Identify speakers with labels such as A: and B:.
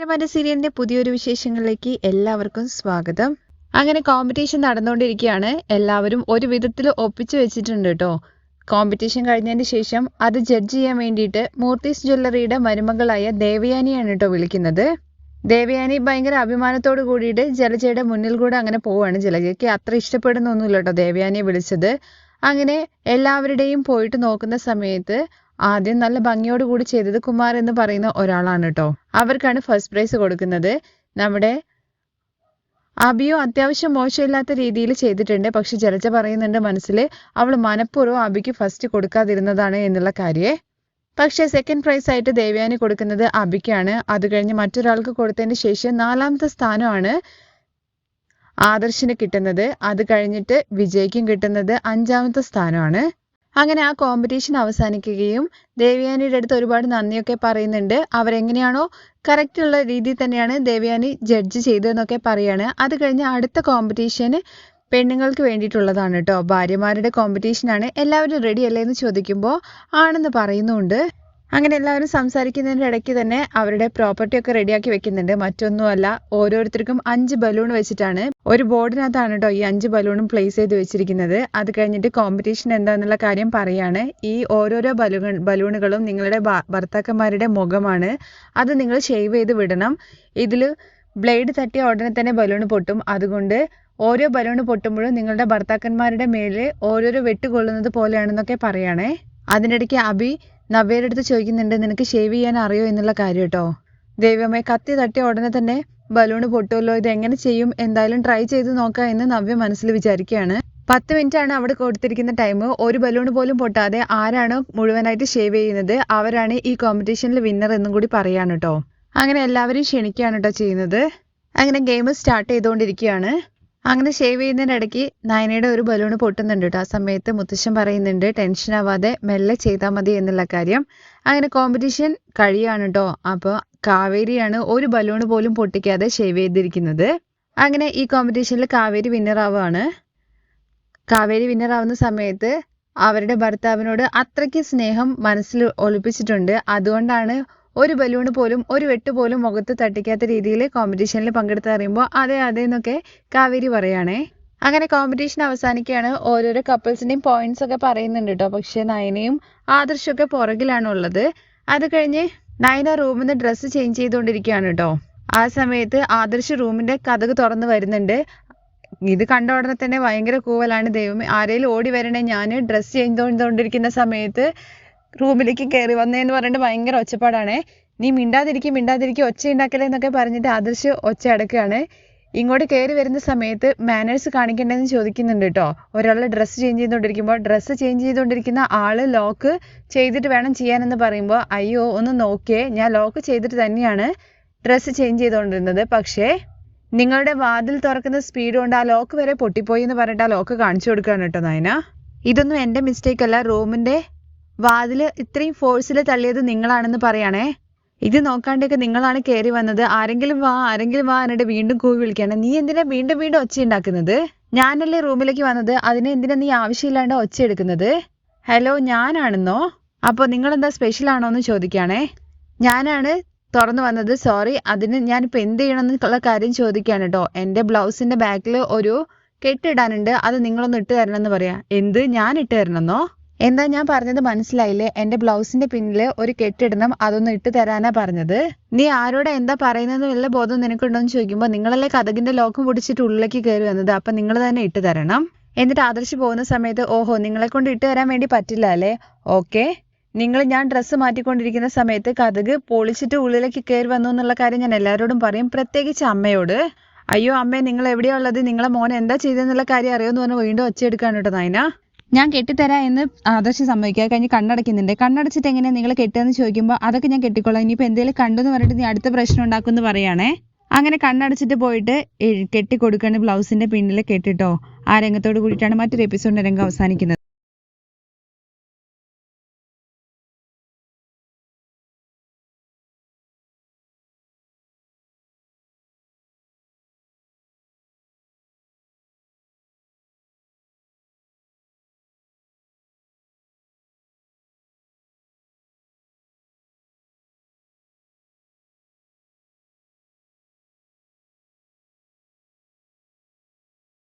A: മനോരമ സീരിയലിന്റെ പുതിയൊരു വിശേഷങ്ങളിലേക്ക് എല്ലാവർക്കും സ്വാഗതം. അങ്ങനെ കോമ്പറ്റീഷൻ നടന്നുകൊണ്ടിരിക്കുകയാണ്. എല്ലാവരും ഒരു വിധത്തിൽ ഒപ്പിച്ചു വെച്ചിട്ടുണ്ട് കേട്ടോ കോമ്പറ്റീഷൻ കഴിഞ്ഞതിന് ശേഷം അത് ജഡ്ജ് ചെയ്യാൻ വേണ്ടിയിട്ട് മൂർത്തീസ് ജ്വല്ലറിയുടെ മരുമകളായ ദേവയാനിയാണ് കേട്ടോ വിളിക്കുന്നത്. ദേവയാനി ഭയങ്കര അഭിമാനത്തോട് കൂടിയിട്ട് ജലജയുടെ മുന്നിൽ കൂടെ അങ്ങനെ പോവാണ്. ജലജയ്ക്ക് അത്ര ഇഷ്ടപ്പെടുന്നൊന്നുമില്ല കേട്ടോ ദേവയാനിയെ വിളിച്ചത്. അങ്ങനെ എല്ലാവരുടെയും പോയിട്ട് നോക്കുന്ന സമയത്ത് ആദ്യം നല്ല ഭംഗിയോട് കൂടി ചെയ്തത് കുമാർ എന്ന് പറയുന്ന ഒരാളാണ് കേട്ടോ അവർക്കാണ് ഫസ്റ്റ് പ്രൈസ് കൊടുക്കുന്നത്. നമ്മുടെ അബിയോ അത്യാവശ്യം മോശമില്ലാത്ത രീതിയിൽ ചെയ്തിട്ടുണ്ട്. പക്ഷെ ജലജ പറയുന്നുണ്ട് മനസ്സിൽ അവൾ മനഃപൂർവം അബിക്ക് ഫസ്റ്റ് കൊടുക്കാതിരുന്നതാണ് എന്നുള്ള കാര്യേ. പക്ഷേ സെക്കൻഡ് പ്രൈസ് ആയിട്ട് ദേവയാനി കൊടുക്കുന്നത് അബിക്കാണ്. അത് കഴിഞ്ഞ് മറ്റൊരാൾക്ക് കൊടുത്തതിന് ശേഷം നാലാമത്തെ സ്ഥാനമാണ് ആദർശിന് കിട്ടുന്നത്. അത് കഴിഞ്ഞിട്ട് വിജയ്ക്കും കിട്ടുന്നത് അഞ്ചാമത്തെ സ്ഥാനമാണ്. അങ്ങനെ ആ കോമ്പറ്റീഷൻ അവസാനിക്കുകയും ദേവയാനിയുടെ അടുത്ത് ഒരുപാട് നന്ദിയൊക്കെ പറയുന്നുണ്ട്. അവരെങ്ങനെയാണോ കറക്റ്റ് ഉള്ള രീതിയിൽ തന്നെയാണ് ദേവയാനി ജഡ്ജ് ചെയ്തതെന്നൊക്കെ പറയാണ്. അത് കഴിഞ്ഞ് അടുത്ത കോമ്പറ്റീഷന് പെണ്ണുങ്ങൾക്ക് വേണ്ടിയിട്ടുള്ളതാണ് കേട്ടോ ഭാര്യമാരുടെ കോമ്പറ്റീഷനാണ് എല്ലാവരും റെഡി അല്ലേ എന്ന് ചോദിക്കുമ്പോൾ ആണെന്ന് പറയുന്നുണ്ട്. അങ്ങനെ എല്ലാവരും സംസാരിക്കുന്നതിന്റെ ഇടയ്ക്ക് തന്നെ അവരുടെ പ്രോപ്പർട്ടി ഒക്കെ റെഡിയാക്കി വെക്കുന്നുണ്ട്. മറ്റൊന്നുമല്ല ഓരോരുത്തർക്കും അഞ്ച് ബലൂൺ വെച്ചിട്ടാണ്. ഒരു ബോർഡിനകത്താണ് കേട്ടോ ഈ അഞ്ച് ബലൂണും പ്ലേസ് ചെയ്ത് വെച്ചിരിക്കുന്നത്. അത് കഴിഞ്ഞിട്ട് കോമ്പറ്റീഷൻ എന്താന്നുള്ള കാര്യം പറയാണ്. ഈ ഓരോരോ ബലൂൺ ബലൂണുകളും നിങ്ങളുടെ ഭർത്താക്കന്മാരുടെ മുഖമാണ്. അത് നിങ്ങൾ ഷേവ് ചെയ്ത് വിടണം. ഇതിൽ ബ്ലേഡ് തട്ടിയ ഉടനെ തന്നെ ബലൂൺ പൊട്ടും. അതുകൊണ്ട് ഓരോ ബലൂൺ പൊട്ടുമ്പോഴും നിങ്ങളുടെ ഭർത്താക്കന്മാരുടെ മേലെ ഓരോരോ വെട്ടുകൊള്ളുന്നത് പോലെയാണെന്നൊക്കെ പറയണേ. അതിനിടയ്ക്ക് അബി നവ്യയുടെ അടുത്ത് ചോദിക്കുന്നുണ്ട് നിനക്ക് ഷേവ് ചെയ്യാൻ അറിയോ? എന്നുള്ള കാര്യം കേട്ടോ. ദൈവമേ കത്തി തട്ടിയ ഉടനെ തന്നെ ബലൂൺ പൊട്ടുമല്ലോ ഇത് എങ്ങനെ ചെയ്യും? എന്തായാലും ട്രൈ ചെയ്ത് നോക്കാം എന്ന് നവ്യ മനസ്സിൽ വിചാരിക്കുകയാണ്. പത്ത് മിനിറ്റ് ആണ് അവിടെ കൊടുത്തിരിക്കുന്ന ടൈം ഒരു ബലൂൺ പോലും പൊട്ടാതെ ആരാണോ മുഴുവനായിട്ട് ഷേവ് ചെയ്യുന്നത് അവരാണ് ഈ കോമ്പറ്റീഷനിൽ വിന്നർ എന്നും കൂടി പറയാണ് കേട്ടോ. അങ്ങനെ എല്ലാവരും ക്ഷണിക്കുകയാണ് കേട്ടോ ചെയ്യുന്നത്. അങ്ങനെ ഗെയിം സ്റ്റാർട്ട് ചെയ്തുകൊണ്ടിരിക്കുകയാണ്. അങ്ങനെ ഷേവ് ചെയ്യുന്നതിന്റെ ഇടയ്ക്ക് നയനയുടെ ഒരു ബലൂൺ പൊട്ടുന്നുണ്ട് കേട്ടോ ആ സമയത്ത് മുത്തശ്ശൻ പറയുന്നുണ്ട് ടെൻഷൻ ആവാതെ മെല്ലെ ചെയ്താൽ മതി എന്നുള്ള കാര്യം. അങ്ങനെ കോമ്പറ്റീഷൻ കഴിയാണ് കേട്ടോ അപ്പോൾ കാവേരിയാണ് ഒരു ബലൂൺ പോലും പൊട്ടിക്കാതെ ഷേവ് ചെയ്തിരിക്കുന്നത്. അങ്ങനെ ഈ കോമ്പറ്റീഷനിൽ കാവേരി വിന്നർ ആവുകയാണ് കാവേരി വിന്നർ ആവുന്ന സമയത്ത് അവരുടെ ഭർത്താവിനോട് അത്രയ്ക്ക് സ്നേഹം മനസ്സിൽ ഒളിപ്പിച്ചിട്ടുണ്ട്. അതുകൊണ്ടാണ് ഒരു ബലൂൺ പോലും ഒരു വെട്ട് പോലും മുഖത്ത് തട്ടിക്കാത്ത രീതിയിൽ കോമ്പറ്റീഷനിൽ പങ്കെടുത്ത് അറിയുമ്പോൾ അതെ അതെ എന്നൊക്കെ കാവേരി പറയുകയാണേ അങ്ങനെ കോമ്പറ്റീഷൻ അവസാനിക്കുകയാണ്. ഓരോരോ കപ്പിൾസിന്റെയും പോയിന്റ്സ് ഒക്കെ പറയുന്നുണ്ട് കേട്ടോ പക്ഷേ നയനയും ആദർശമൊക്കെ പുറകിലാണ് ഉള്ളത്. അത് കഴിഞ്ഞ് നയന റൂമിൽ നിന്ന് ഡ്രസ്സ് ചേഞ്ച് ചെയ്തുകൊണ്ടിരിക്കുകയാണ് കേട്ടോ ആ സമയത്ത് ആദർശ് റൂമിന്റെ കഥക് തുറന്ന് വരുന്നുണ്ട്. ഇത് കണ്ട ഉടനെ തന്നെ ഭയങ്കര കൂവലാണ് ദൈവം ആരെങ്കിലും ഓടി വരണേ. ഞാൻ ഡ്രസ്സ് ചെയ്തുകൊണ്ടിരിക്കുന്ന സമയത്ത് റൂമിലേക്ക് കയറി വന്നേന്ന് പറഞ്ഞിട്ട് ഭയങ്കര ഒച്ചപ്പാടാണേ. നീ മിണ്ടാതിരിക്കും മിണ്ടാതിരിക്കും ഒച്ച ഉണ്ടാക്കലേ എന്നൊക്കെ പറഞ്ഞിട്ട് ആദർശ് ഒച്ച അടക്കുകയാണ്. ഇങ്ങോട്ട് കയറി വരുന്ന സമയത്ത് മാനേഴ്സ് കാണിക്കേണ്ടതെന്ന് ചോദിക്കുന്നുണ്ട് കേട്ടോ ഒരാളെ ഡ്രസ്സ് ചേഞ്ച് ചെയ്തുകൊണ്ടിരിക്കുമ്പോൾ ഡ്രസ്സ് ചേഞ്ച് ചെയ്തുകൊണ്ടിരിക്കുന്ന ആൾ ലോക്ക് ചെയ്തിട്ട് വേണം ചെയ്യാനെന്ന് പറയുമ്പോൾ അയ്യോ ഒന്ന് നോക്കിയേ ഞാൻ ലോക്ക് ചെയ്തിട്ട് തന്നെയാണ് ഡ്രസ്സ് ചേഞ്ച് ചെയ്തുകൊണ്ടിരുന്നത്. പക്ഷേ നിങ്ങളുടെ വാതിൽ തുറക്കുന്ന സ്പീഡ് കൊണ്ട് ആ ലോക്ക് വരെ പൊട്ടിപ്പോയി എന്ന് പറഞ്ഞിട്ട് ആ ലോക്ക് കാണിച്ചു കൊടുക്കുകയാണ് കേട്ടോ നയന. ഇതൊന്നും എന്റെ മിസ്റ്റേക്ക് അല്ല. റൂമിന്റെ വാതിൽ ഇത്രയും ഫോഴ്സിൽ തള്ളിയത് നിങ്ങളാണെന്ന് പറയണേ. ഇത് നോക്കാണ്ടൊക്കെ നിങ്ങളാണ് കയറി വന്നത്. ആരെങ്കിലും വാ ആരെങ്കിലും വാ എന്നിട്ട് വീണ്ടും കൂവി വിളിക്കാണ് നീ എന്തിനാ വീണ്ടും വീണ്ടും ഒച്ച ഉണ്ടാക്കുന്നത്? ഞാനല്ലേ റൂമിലേക്ക് വന്നത്? അതിന് എന്തിനാ നീ ആവശ്യമില്ലാണ്ട് ഒച്ച എടുക്കുന്നത്? ഹലോ ഞാനാണെന്നോ? അപ്പോൾ നിങ്ങൾ എന്താ സ്പെഷ്യൽ ആണോ എന്ന് ചോദിക്കുകയാണേ. ഞാനാണ് തുറന്നു വന്നത്. സോറി അതിന് ഞാനിപ്പോൾ എന്ത് ചെയ്യണം എന്നുള്ള കാര്യം ചോദിക്കുകയാണ് കേട്ടോ. എന്റെ ബ്ലൗസിന്റെ ബാക്കിൽ ഒരു കെട്ടിടാനുണ്ട് അത് നിങ്ങളൊന്ന് ഇട്ട് തരണം എന്ന് പറയാം. എന്ത്? ഞാൻ ഇട്ട് തരണമെന്നോ എന്താ ഞാൻ പറഞ്ഞത് മനസ്സിലായില്ലേ? എന്റെ ബ്ലൗസിന്റെ പിന്നിൽ ഒരു കെട്ടിടണം അതൊന്ന് ഇട്ട് തരാനാ പറഞ്ഞത്. നീ ആരോടെ എന്താ പറയുന്നത് വല്ല ബോധം നിനക്കുണ്ടോ എന്ന് ചോദിക്കുമ്പോൾ നിങ്ങളല്ലേ കഥകിന്റെ ലോക്കും പൊടിച്ചിട്ട് ഉള്ളിലേക്ക് കയറി വന്നത് അപ്പൊ നിങ്ങൾ തന്നെ ഇട്ട് തരണം. എന്നിട്ട് ആദർശ് പോകുന്ന സമയത്ത് ഓഹോ നിങ്ങളെ കൊണ്ട് ഇട്ട് തരാൻ വേണ്ടി പറ്റില്ല അല്ലേ? ഓക്കെ. നിങ്ങൾ ഞാൻ ഡ്രസ്സ് മാറ്റിക്കൊണ്ടിരിക്കുന്ന സമയത്ത് കഥക് പൊളിച്ചിട്ട് ഉള്ളിലേക്ക് കയറി വന്നു എന്നുള്ള കാര്യം ഞാൻ എല്ലാവരോടും പറയും പ്രത്യേകിച്ച് അമ്മയോട്. അയ്യോ അമ്മേ നിങ്ങൾ എവിടെയാ ഉള്ളത്? നിങ്ങളെ മോൻ എന്താ ചെയ്തെന്നുള്ള കാര്യം അറിയുമെന്ന് പറഞ്ഞ് വീണ്ടും ഒച്ചയെടുക്കാണ് കേട്ടോ നയന. ഞാൻ കെട്ടിത്തരാം എന്ന് ആദർശ് സമ്മതിക്കുക. കഴിഞ്ഞ് കണ്ണടയ്ക്കുന്നുണ്ട്. കണ്ണടച്ചിട്ട് എങ്ങനെയാ നിങ്ങൾ കെട്ടുകയെന്ന് ചോദിക്കുമ്പോൾ അതൊക്കെ ഞാൻ കെട്ടിക്കൊള്ളാം ഇനിയിപ്പോൾ എന്തെങ്കിലും കണ്ടു എന്ന് പറഞ്ഞിട്ട് നീ അടുത്ത പ്രശ്നം ഉണ്ടാക്കുമെന്ന് പറയുകയാണേ അങ്ങനെ കണ്ണടച്ചിട്ട് പോയിട്ട് കെട്ടി ബ്ലൗസിന്റെ പിന്നിൽ കെട്ടിട്ടോ. ആ രംഗത്തോട് കൂടിയിട്ടാണ് മറ്റൊരു എപ്പിസോഡിന്റെ രംഗം അവസാനിക്കുന്നത്.